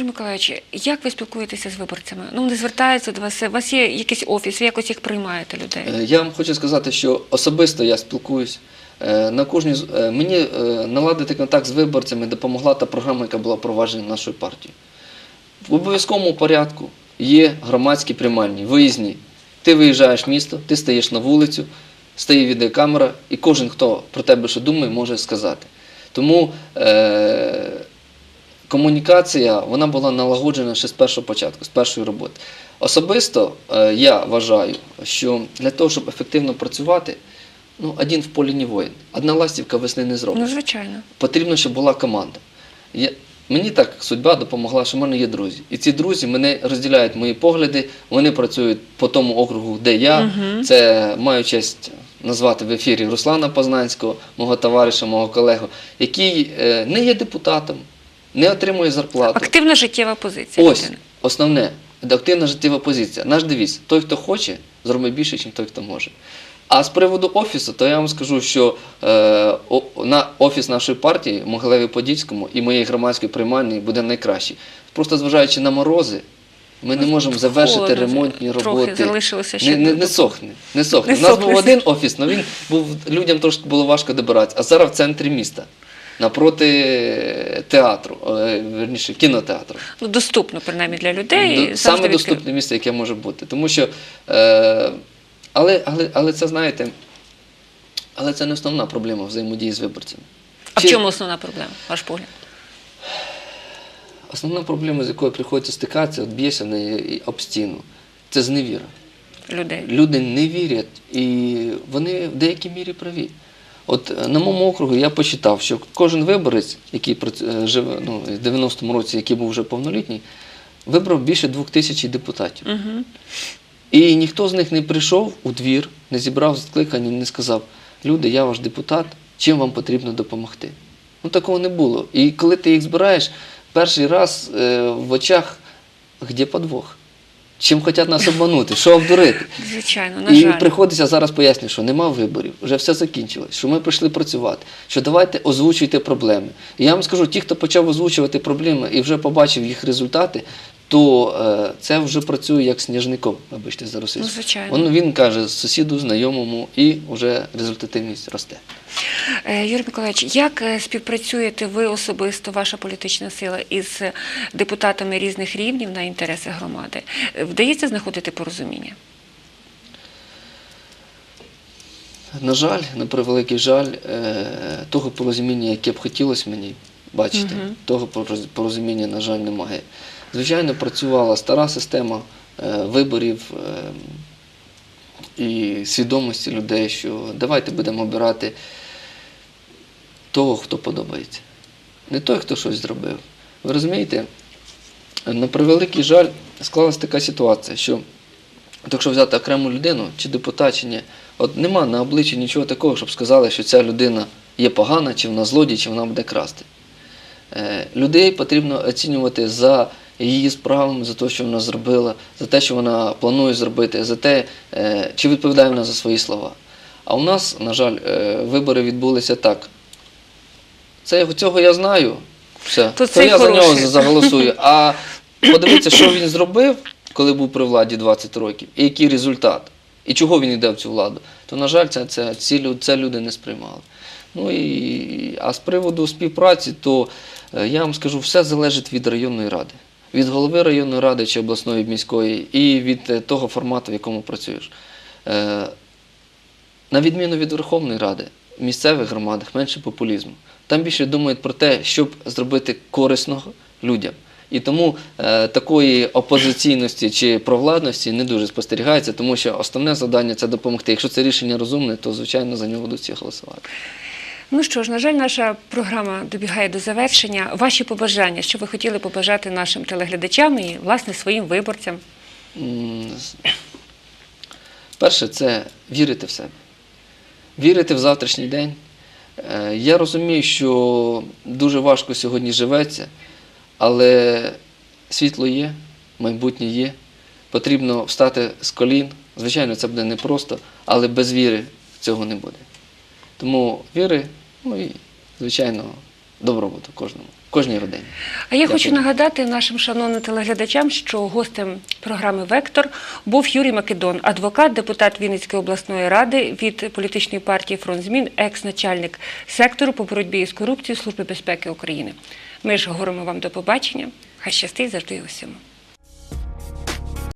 Миколаївич, як ви спілкуєтеся з виборцями? Ну, вони звертаються до вас, у вас є якийсь офіс, ви якось їх приймаєте людей? Е, Я вам хочу сказати, що особисто я спілкуюсь. Е, На кожній е, мені наладити контакт з виборцями допомогла та програма, яка була впроваджена нашою партією. В обов'язковому порядку є громадські приймальні, виїзні. Ти виїжджаєш в місто, ти стаєш на вулицю, стає відеокамера, і кожен, хто про тебе що думає, може сказати. Тому е, комунікація вона була налагоджена ще з першого початку, з першої роботи. Особисто е, я вважаю, що для того, щоб ефективно працювати, ну, один в полі не воїн. Одна ластівка весни не зробить Ну, звичайно. потрібно, щоб була команда. Я, мені так судьба допомогла, що в мене є друзі. І ці друзі мене розділяють мої погляди, вони працюють по тому округу, де я. Мгм. Це маю честь назвати в ефірі Руслана Познанського, мого товариша, мого колегу, який е, не є депутатом, не отримує зарплату. Активна життєва позиція. Ось людини. основне активна життєва позиція. Наш девіз – той, хто хоче, зробить більше, ніж той, хто може. А з приводу офісу, то я вам скажу, що е, о- на офіс нашої партії Могилеві Подільському і моєї громадської приймальні буде найкращий. Просто зважаючи на морози, ми не можемо завершити Холодно, ремонтні трохи роботи. залишилося ще не, не, не сохне. Не сохне. Не У нас сохне. був один офіс, але він був людям трошки було важко добиратися. А зараз в центрі міста, напроти театру, е, верніше, кінотеатру. Ну, доступно, принаймні, для людей. До- Саме доступне місце, яке може бути. Тому що, е, але, але, але це, знаєте, але це не основна проблема взаємодії з виборцями. А в чому основна проблема, ваш погляд? Основна проблема, з якою приходиться стикатися, от б'єшся в неї об стіну, це зневіра. Людей. Люди не вірять, і вони в деякій мірі праві. От е, на моєму округу я почитав, що кожен виборець, який е, живе ну, в 90-му році, який був вже повнолітній, вибрав більше двох тисяч депутатів. Угу. І ніхто з них не прийшов у двір, не зібрав скликання, не сказав: люди, я ваш депутат, чим вам потрібно допомогти. Ну такого не було. І коли ти їх збираєш, перший раз е, в очах, де подвох? Чим хочуть нас обманути, що обдурити? Звичайно, на І жаль. приходиться зараз пояснюю, що нема виборів, вже все закінчилось, що ми прийшли працювати, що давайте озвучуйте проблеми. І я вам скажу, ті, хто почав озвучувати проблеми і вже побачив їх результати, то е, це вже працює як сніжником, вибачте за Ну, звичайно. Він, він каже сусіду, знайомому, і вже результативність росте. Е, Юрій Миколаївич, як е, співпрацюєте ви особисто, ваша політична сила, із депутатами різних рівнів на інтереси громади? Вдається знаходити порозуміння? На жаль, на превеликий жаль, того порозуміння, яке б хотілося мені бачити, Мгм. того порозуміння, на жаль, немає. Звичайно, працювала стара система е, виборів е, і свідомості людей, що давайте будемо обирати того, хто подобається. Не той, хто щось зробив. Ви розумієте, на превеликий жаль, склалася така ситуація, що якщо взяти окрему людину, чи депутат, чи ні, от нема на обличчі нічого такого, щоб сказали, що ця людина є погана, чи вона злодій, чи вона буде красти. Е, людей потрібно оцінювати за її справами, за те, що вона зробила, за те, що вона планує зробити, за те, е, чи відповідає вона за свої слова. А у нас, на жаль, е, вибори відбулися так. Це, цього я знаю, все, То то, я за нього заголосую. А подивіться, що він зробив, коли був при владі 20 років, і який результат, і чого він йде в цю владу, то, на жаль, це, це, ці, це люди не сприймали. Ну і, а з приводу співпраці, то е, я вам скажу, все залежить від районної ради. Від голови районної ради чи обласної міської, і від е, того формату, в якому працюєш. Е, на відміну від Верховної Ради, в місцевих громадах менше популізму. Там більше думають про те, щоб зробити корисного людям. І тому е, такої опозиційності чи провладності не дуже спостерігається, тому що основне завдання це допомогти. Якщо це рішення розумне, то звичайно за нього будуть всі голосувати. Ну що ж, на жаль, наша програма добігає до завершення. Ваші побажання, що ви хотіли побажати нашим телеглядачам і, власне, своїм виборцям? Перше, це вірити в себе. Вірити в завтрашній день. Е, Я розумію, що дуже важко сьогодні живеться, але світло є, майбутнє є. Потрібно встати з колін. Звичайно, це буде непросто, але без віри цього не буде. Тому віри, ну і, звичайно, добробуту кожному. кожній родині. А я Дякую. хочу нагадати нашим шановним телеглядачам, що гостем програми Вектор був Юрій Македон, адвокат, депутат Вінницької обласної ради від політичної партії Фронт змін, екс-начальник сектору по боротьбі з корупцією Служби безпеки України. Ми ж говоримо вам до побачення. Хай щастить завжди усьому.